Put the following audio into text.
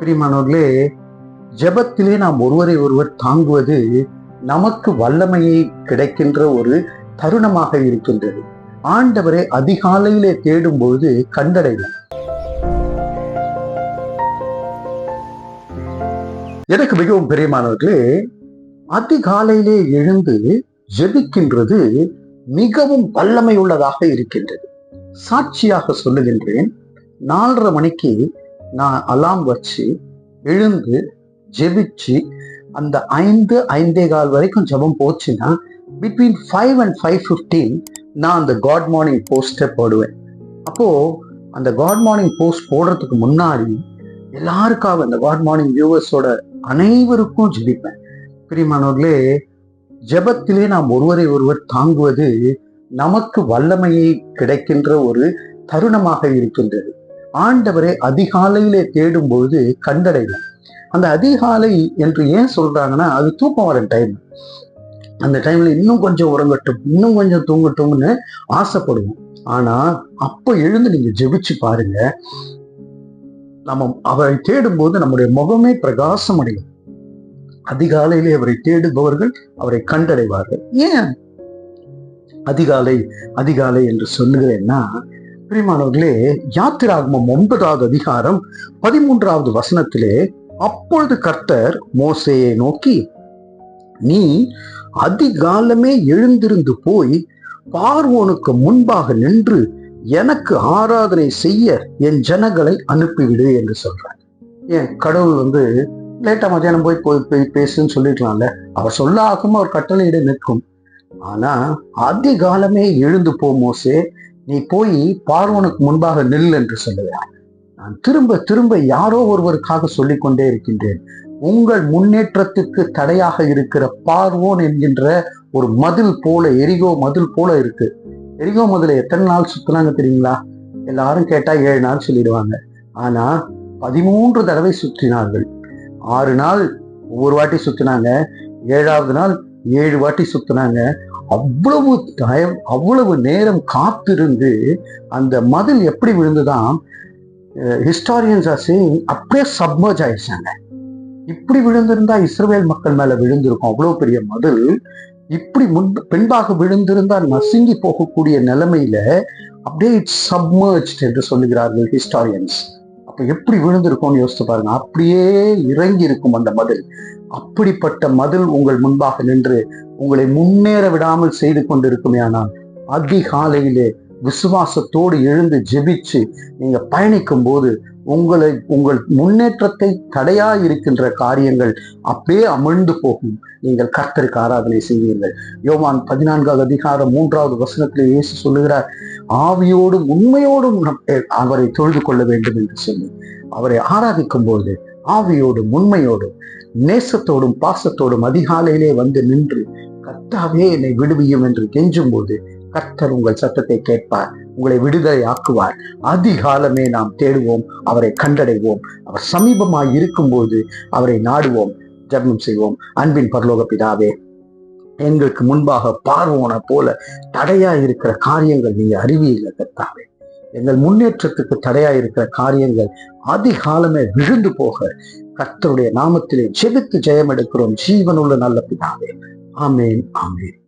பிரியமானவர்களே ஜெபத்திலே நாம் ஒருவரை ஒருவர் தாங்குவது நமக்கு வல்லமையை கிடைக்கின்ற ஒரு தருணமாக இருக்கின்றது. ஆண்டவரை அதிகாலையிலே தேடும் பொழுது கண்டடைவோம் எனக்கு மிகவும் பிரியமானவர்களே அதிகாலையிலே எழுந்து ஜெபிக்கின்றது மிகவும் வல்லமை உள்ளதாக இருக்கின்றது. சாட்சியாக சொல்லுகின்றேன் நாலரை மணிக்கு நான் அலாம் வச்சு எழுந்து ஜெபிச்சு அந்த ஐந்து ஐந்தே கால் வரைக்கும் ஜெபம் போச்சுன்னா between five and five fifteen நான் அந்த காட் மார்னிங் போஸ்ட்டை போடுவேன். அப்போது அந்த காட் மார்னிங் போஸ்ட் போடுறதுக்கு முன்னாடி எல்லாருக்காக அந்த காட் மார்னிங் வியூவர்ஸோட அனைவருக்கும் ஜெபிப்பேன். பிரியமானவர்களே ஜபத்திலே நாம் ஒருவரை ஒருவர் தாங்குவது நமக்கு வல்லமையை கிடைக்கின்ற ஒரு தருணமாக இருக்கின்றது. ஆண்டவரை அதிகாலையிலே தேடும் பொழுது கண்டடைவோம் அந்த அதிகாலை என்று ஏன் சொல்றாங்கன்னா அது தூக்கம் வர டைம் அந்த டைம்ல இன்னும் கொஞ்சம் உறங்கட்டும் இன்னும் கொஞ்சம் தூங்கட்டும்னு ஆசைப்படுவோம். ஆனா அப்ப எழுந்து நீங்க ஜெபிச்சு பாருங்க. நம்ம அவரை தேடும் போது நம்முடைய முகமே பிரகாசம் அடையும். அதிகாலையிலே அவரை தேடுபவர்கள் அவரை கண்டடைவார்கள். ஏன்? அதிகாலை அதிகாலை என்று சொல்லுகிறேன்னா பிரிமானவர்களே யாத்திராகமம் ஒன்பதாவது அதிகாரம் பதிமூன்றாவது வசனத்திலே அப்பொழுது கர்த்தர் மோசையை நோக்கி நீ அதிகாலமே எழுந்திருந்து போய் பார்வோனுக்கு முன்பாக நின்று எனக்கு ஆராதனை செய்ய என் ஜனங்களை அனுப்பிவிடு என்று சொல்றாரு. ஏன்? கடவுள் வந்து லேட்டா மத்தியானம் போய் போய் போய் பேசுன்னு சொல்லிக்கலாம்ல அவர் சொல்ல ஆகும் அவர் கட்டளையிட நிற்கும். ஆனா அதிகாலமே எழுந்து போ மோசே நீ போய் பார்வனுக்கு முன்பாக நில் என்று சொல்லுகிறார். நான் திரும்ப திரும்ப யாரோ ஒருவருக்காக சொல்லிக்கொண்டே இருக்கின்றேன். உங்கள் முன்னேற்றத்துக்கு தடையாக இருக்கிற பார்வோன் என்கின்ற ஒரு மதில் போல எரிகோ மதில் போல இருக்கு. எரிகோ மதில எத்தனை நாள் சுத்தினாங்க தெரியுங்களா? எல்லாரும் கேட்டா ஏழு நாள் சொல்லிடுவாங்க. ஆனா பதிமூன்று தடவை சுற்றினார்கள் ஆறு நாள் ஒவ்வொரு வாட்டி சுத்தினாங்க. ஏழாவது நாள் ஏழு வாட்டி சுத்தினாங்க. அவ்வளவு டயம் அவ்வளவு நேரம் காத்திருந்து அந்த மதில் எப்படி விழுந்துதான் ஹிஸ்டாரியன்ஸ் ஆர் சேயிங் அப்படியே சப்மர்ஜ் ஆயிடுச்சாங்க. இப்படி விழுந்திருந்தா இஸ்ரேல் மக்கள் மேல விழுந்திருக்கும். அவ்வளவு பெரிய மதில். இப்படி முன் பின்பாக விழுந்திருந்தா நசுங்கி போகக்கூடிய நிலைமையில அப்படியே இட்ஸ் சப்மர்ஜ் என்று சொல்லுகிறார்கள் ஹிஸ்டாரியன்ஸ் அப்ப எப்படி விழுந்திருக்கும்னு யோசித்து பாருங்க. அப்படியே இறங்கி இருக்கும் அந்த மதில். அப்படிப்பட்ட மதில் உங்கள் முன்பாக நின்று உங்களை முன்னேற விடாமல் செய்து கொண்டிருக்குமே ஆனால் அதிகாலையிலே விசுவாசத்தோடு எழுந்து ஜெபிச்சு நீங்க பயணிக்கும் போது உங்களை உங்கள் முன்னேற்றத்தை தடையா இருக்கின்ற காரியங்கள் அப்படியே அமிழ்ந்து போகும். நீங்கள் கர்த்தருக்கு ஆராதனை செய்வீர்கள். யோவான் பதினான்காவது அதிகாரம் மூன்றாவது வசனத்தில் இயேசு சொல்லுகிறார் ஆவியோடும் உண்மையோடும் அவரை தொழுது கொள்ள வேண்டும் என்று சொல்லி. அவரை ஆராதிக்கும் போது ஆவியோடும் உண்மையோடும் நேசத்தோடும் பாசத்தோடும் அதிகாலையிலே வந்து நின்று கர்த்தாவே என்னை விடுவியும் என்று கெஞ்சும் போது கர்த்தர் உங்கள் சத்தத்தை கேட்பார் உங்களை விடுதலை ஆக்குவார். அதிகாலமே நாம் தேடுவோம் அவரை கண்டடைவோம். அவர் சமீபமாய் இருக்கும்போது அவரை நாடுவோம் ஜபம் செய்வோம். அன்பின் பரலோக பிதாவே எங்களுக்கு முன்பாக பார்வோன போல தடையா இருக்கிற காரியங்கள் நீங்க அறிவியல கர்த்தாவே. எங்கள் முன்னேற்றத்துக்கு தடையா இருக்கிற காரியங்கள் அதிகாலமே விழுந்து போக கர்த்தருடைய நாமத்திலே ஜெபித்து ஜெயம் எடுக்கிறோம் ஜீவனுள்ள நல்ல பிதாவே. ஆமேன் ஆமேன்.